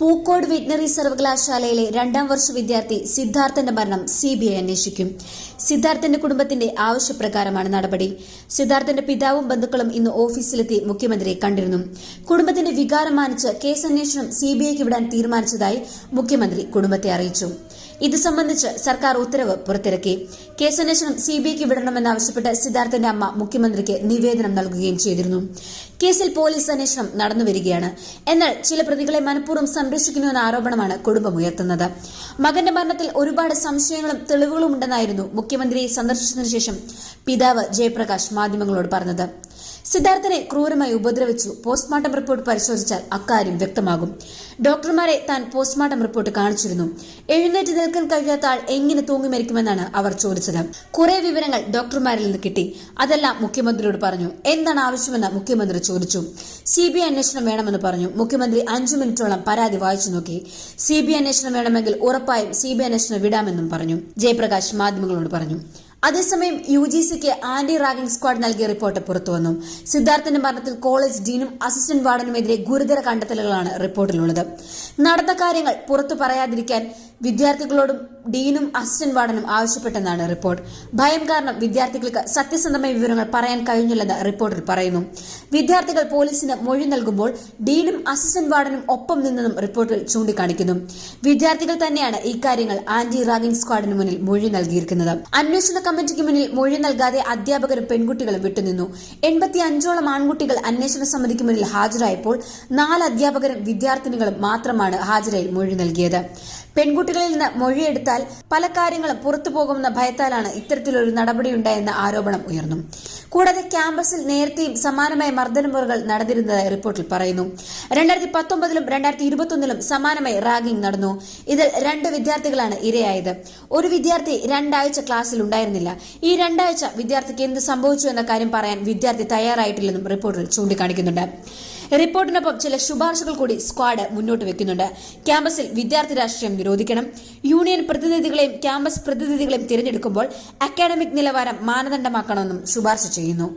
Pookode veterinary സർവകലാശാലയിലെ രണ്ടാം വർഷ വിദ്യാർത്ഥി സിദ്ധാർത്ഥന്റെ മരണം സി ബി ഐ അന്വേഷിക്കും. സിദ്ധാർത്ഥന്റെ കുടുംബത്തിന്റെ ആവശ്യപ്രകാരമാണ് നടപടി. സിദ്ധാർത്ഥന്റെ പിതാവും ബന്ധുക്കളും ഇന്ന് ഓഫീസിലെത്തി മുഖ്യമന്ത്രിയെ കണ്ടിരുന്നു. കുടുംബത്തിന്റെ വികാരം മാനിച്ച് കേസ് അന്വേഷണം സി ബി ഐക്ക് വിടാൻ തീരുമാനിച്ചതായി മുഖ്യമന്ത്രി കുടുംബത്തെ അറിയിച്ചു. ഇത് സംബന്ധിച്ച് സർക്കാർ ഉത്തരവ് പുറത്തിറക്കി. കേസന്വേഷണം സി ബി ഐക്ക് വിടണമെന്നാവശ്യപ്പെട്ട് സിദ്ധാർത്ഥന്റെ അമ്മ മുഖ്യമന്ത്രിക്ക് നിവേദനം നൽകുകയും ചെയ്തിരുന്നു. കേസിൽ പോലീസ് അന്വേഷണം നടന്നുവരികയാണ് എന്നാൽ ചില പ്രതികളെ മനഃപൂർവം സംരക്ഷിക്കുന്നുവെന്ന ആരോപണമാണ് കുടുംബം ഉയർത്തുന്നത്. മകന്റെ മരണത്തിൽ ഒരുപാട് സംശയങ്ങളും തെളിവുകളും ഉണ്ടെന്നായിരുന്നു മുഖ്യമന്ത്രിയെ സന്ദർശിച്ചതിനു ശേഷം പിതാവ് ജയപ്രകാശ് മാധ്യമങ്ങളോട് പറഞ്ഞത്. സിദ്ധാർത്ഥനെ ക്രൂരമായി ഉപദ്രവിച്ചു. പോസ്റ്റ്മോർട്ടം റിപ്പോർട്ട് പരിശോധിച്ചാൽ അക്കാര്യം വ്യക്തമാകും. ഡോക്ടർമാരെ താൻ പോസ്റ്റ്മോർട്ടം റിപ്പോർട്ട് കാണിച്ചിരുന്നു. എഴുന്നേറ്റ് നിൽക്കാൻ കഴിയാത്ത ആൾ എങ്ങനെ തൂങ്ങി മരിക്കുമെന്നാണ് അവർ ചോദിച്ചത്. കുറെ വിവരങ്ങൾ ഡോക്ടർമാരിൽ നിന്ന് കിട്ടി. അതെല്ലാം മുഖ്യമന്ത്രിയോട് പറഞ്ഞു. എന്താണ് ആവശ്യമെന്ന് മുഖ്യമന്ത്രി ചോദിച്ചു. സി ബി ഐ അന്വേഷണം വേണമെന്ന് പറഞ്ഞു. മുഖ്യമന്ത്രി അഞ്ചു മിനിറ്റോളം പരാതി വായിച്ചു നോക്കി. സി ബി ഐ അന്വേഷണം വേണമെങ്കിൽ ഉറപ്പായും സി ബി ഐ അന്വേഷണം വിടാമെന്നും പറഞ്ഞു. ജയപ്രകാശ് മാധ്യമങ്ങളോട് പറഞ്ഞു. അതേസമയം യു ജി സിക്ക് ആന്റി റാഗിംഗ് സ്ക്വാഡ് നൽകിയ റിപ്പോർട്ട് പുറത്തുവന്നു. സിദ്ധാർത്ഥന്റെ മരണത്തിൽ കോളേജ് ഡീനും അസിസ്റ്റന്റ് വാർഡനുമെതിരെ ഗുരുതര കണ്ടെത്തലുകളാണ് റിപ്പോർട്ടിലുള്ളത്. നടന്ന കാര്യങ്ങൾ പുറത്തു പറയാതിരിക്കാൻ വിദ്യാർത്ഥികളോടും ഡീനും അസിസ്റ്റന്റ് വാർഡനും ആവശ്യപ്പെട്ടെന്നാണ് റിപ്പോർട്ട്. ഭയം കാരണം വിദ്യാർത്ഥികൾക്ക് സത്യസന്ധമായ വിവരങ്ങൾ പറയാൻ കഴിഞ്ഞില്ലെന്ന് റിപ്പോർട്ടിൽ പറയുന്നു. വിദ്യാർത്ഥികൾ പോലീസിന് മൊഴി നൽകുമ്പോൾ ഡീനും അസിസ്റ്റന്റ് വാർഡനും ഒപ്പം നിന്നെന്നും റിപ്പോർട്ടിൽ ചൂണ്ടിക്കാണിക്കുന്നു. വിദ്യാർത്ഥികൾ തന്നെയാണ് ഇക്കാര്യങ്ങൾ ആന്റി റാഗിംഗ് സ്ക്വാഡിന് മുന്നിൽ മൊഴി നൽകിയിരിക്കുന്നത്. അന്വേഷണ കമ്മിറ്റിക്ക് മുന്നിൽ മൊഴി നൽകാതെ അധ്യാപകരും പെൺകുട്ടികളും വിട്ടുനിന്നു. എൺപത്തി അഞ്ചോളം ആൺകുട്ടികൾ അന്വേഷണ സമിതിക്ക് മുന്നിൽ ഹാജരായപ്പോൾ നാല് അധ്യാപകരും വിദ്യാർത്ഥിനികളും മാത്രമാണ് ഹാജരായി മൊഴി നൽകിയത്. പെൺകുട്ടികളിൽ നിന്ന് മൊഴിയെടുത്താൽ പല കാര്യങ്ങളും പുറത്തു പോകുമെന്ന ഭയത്താലാണ് ഇത്തരത്തിലൊരു നടപടിയുണ്ടായെന്ന ആരോപണം ഉയർന്നു. കൂടാതെ ക്യാമ്പസിൽ നേരത്തെയും സമാനമായ മർദ്ദനമുറകൾ നടന്നിരുന്നതായി റിപ്പോർട്ടിൽ പറയുന്നു. രണ്ടായിരത്തി പത്തൊമ്പതിലും രണ്ടായിരത്തി ഇരുപത്തൊന്നിലും സമാനമായി റാഗിംഗ് നടന്നു. ഇതിൽ രണ്ട് വിദ്യാർത്ഥികളാണ് ഇരയായത്. ഒരു വിദ്യാർത്ഥി രണ്ടാഴ്ച ക്ലാസ്സിൽ ഉണ്ടായിരുന്നില്ല. ഈ രണ്ടാഴ്ച വിദ്യാർത്ഥിക്ക് എന്ത് സംഭവിച്ചു എന്ന കാര്യം പറയാൻ വിദ്യാർത്ഥി തയ്യാറായിട്ടില്ലെന്നും റിപ്പോർട്ടിൽ ചൂണ്ടിക്കാണിക്കുന്നുണ്ട്. റിപ്പോർട്ടിനൊപ്പം ചില ശുപാർശകൾ കൂടി സ്ക്വാഡ് മുന്നോട്ട് വെക്കുന്നുണ്ട്. ക്യാമ്പസിൽ വിദ്യാർത്ഥി രാഷ്ട്രീയം നിരോധിക്കണം യൂണിയൻ പ്രതിനിധികളെയും ക്യാമ്പസ് പ്രതിനിധികളെയും തിരഞ്ഞെടുക്കുമ്പോൾ അക്കാഡമിക് നിലവാരം മാനദണ്ഡമാക്കണമെന്നും ശുപാർശ ചെയ്യുന്നു.